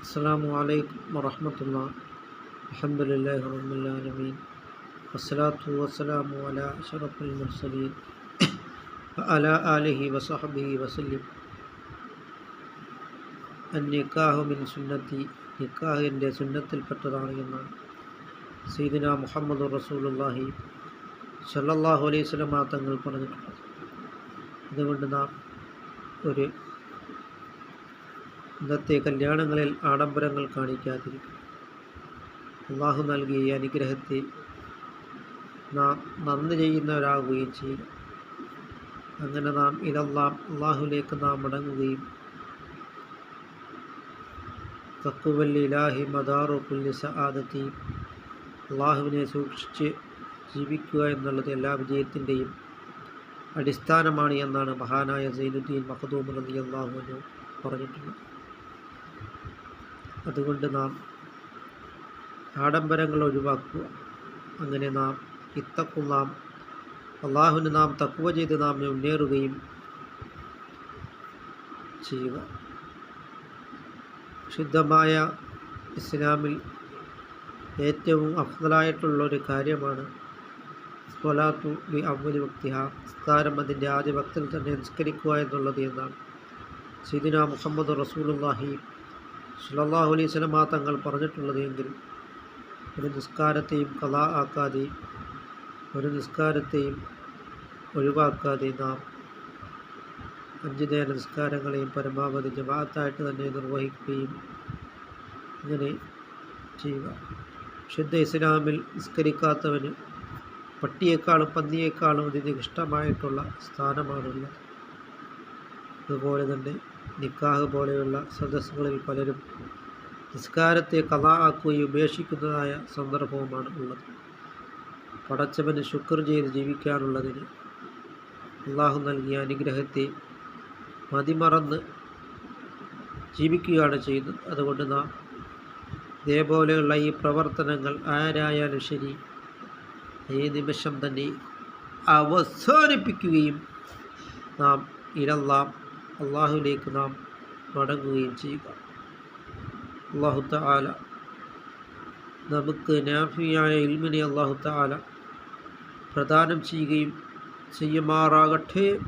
അസ്സാം വലൈക്കും വറഹമത്തുള്ള അലഹമുല്ലാ റബുലാലമീൻ വസ്സലാത്തു വസ്സലാമു അല ഷറഫുൽ മുർസലീൻ. അല ആലിഹി വസഹബി വസല്ലിം. നിക്കാഹു മിൻ സുന്നത്തി. നിക്കാഹ് എന്റെ സുന്നത്തിൽപ്പെട്ടതാണ് എന്ന് സീദിന മുഹമ്മദ് റസൂലുല്ലാഹി സല്ലാഹു അലൈഹി സ്വലമാ തങ്ങൾ പറഞ്ഞിട്ടുണ്ട് അതുകൊണ്ട് നാം ഒരു ഇന്നത്തെ കല്യാണങ്ങളിൽ ആഡംബരങ്ങൾ കാണിക്കാതിരിക്കും. അള്ളാഹു നൽകിയ ഈ അനുഗ്രഹത്തെ നാം നന്ദി ചെയ്യുന്നവരാകുകയും ചെയ്യും. അങ്ങനെ നാം ഇതെല്ലാം അള്ളാഹുലേക്ക് നാം മടങ്ങുകയും തക്കുവല്ലി ഇലാഹി മദാറു പുല്യ സആദത്തി അള്ളാഹുവിനെ സൂക്ഷിച്ച് ജീവിക്കുക എന്നുള്ളത് എല്ലാ വിജയത്തിന്റെയും അടിസ്ഥാനമാണ് എന്നാണ് മഹാനായ സൈനുദ്ദീൻ മഹദൂം റലി അള്ളാഹുവിനു പറഞ്ഞിട്ടുള്ളത്. അതുകൊണ്ട് നാം ആഡംബരങ്ങൾ ഒഴിവാക്കുക. അങ്ങനെ നാം ഇത്തക്കുന്നാം അള്ളാഹുവിന് നാം തക്കുവ ചെയ്ത് നാം മുന്നേറുകയും ചെയ്യുക. ശുദ്ധമായ ഇസ്ലാമിൽ ഏറ്റവും അഫ്ദലായിട്ടുള്ള ഒരു കാര്യമാണ് സ്വലാത്തു ബി അവലി ഭക്തിഹ നിസ്കാരം അതിന്റെ ആദ്യ ഭക്തിൽ തന്നെ നിസ്കരിക്കുക എന്നുള്ളത് എന്നാണ്. സിദിന മുഹമ്മദ് റസൂലുല്ലാഹി സുലല്ലാഹു അലൈഹി ആ തങ്ങൾ പറഞ്ഞിട്ടുള്ളത് എങ്കിൽ ഒരു നിസ്കാരത്തെയും കലാ ആക്കാതെയും ഒരു നിസ്കാരത്തെയും ഒഴിവാക്കാതെ നാം അഞ്ച് നേര നിസ്കാരങ്ങളെയും പരമാവധി ജമാഅത്തായിട്ട് തന്നെ നിർവഹിക്കുകയും അങ്ങനെ ചെയ്യുക. ശുദ്ധ ഇസ്ലാമിൽ നിസ്കരിക്കാത്തവന് പട്ടിയേക്കാളും പന്നിയേക്കാളും അതിന് ഇഷ്ടമായിട്ടുള്ള സ്ഥാനമാണുള്ളത്. അതുപോലെ തന്നെ നിക്കാഹ് പോലെയുള്ള സദസ്സുകളിൽ പലരും നിസ്കാരത്തെ കഥാ ആക്കുകയും ഉപേക്ഷിക്കുന്നതായ സന്ദർഭവുമാണ് ഉള്ളത്. പടച്ചവന് ശുക്ർ ചെയ്ത് ജീവിക്കാനുള്ളതിന് അള്ളാഹു നൽകിയ അനുഗ്രഹത്തെ മതിമറന്ന് ജീവിക്കുകയാണ് ചെയ്യുന്നത്. അതുകൊണ്ട് നാം ഇതേപോലെയുള്ള ഈ പ്രവർത്തനങ്ങൾ ആരായാലും ശരി ഈ നിമിഷം തന്നെ അവസാനിപ്പിക്കുകയും നാം ഇരല്ലാം അള്ളാഹുവിലേക്ക് നാം മടങ്ങുകയും ചെയ്യുക. അള്ളാഹു താല നമുക്ക് നാഫിയായ ഇൽമിനെ അള്ളാഹു താല പ്രദാനം ചെയ്യുകയും ചെയ്യുമാറാകട്ടെ.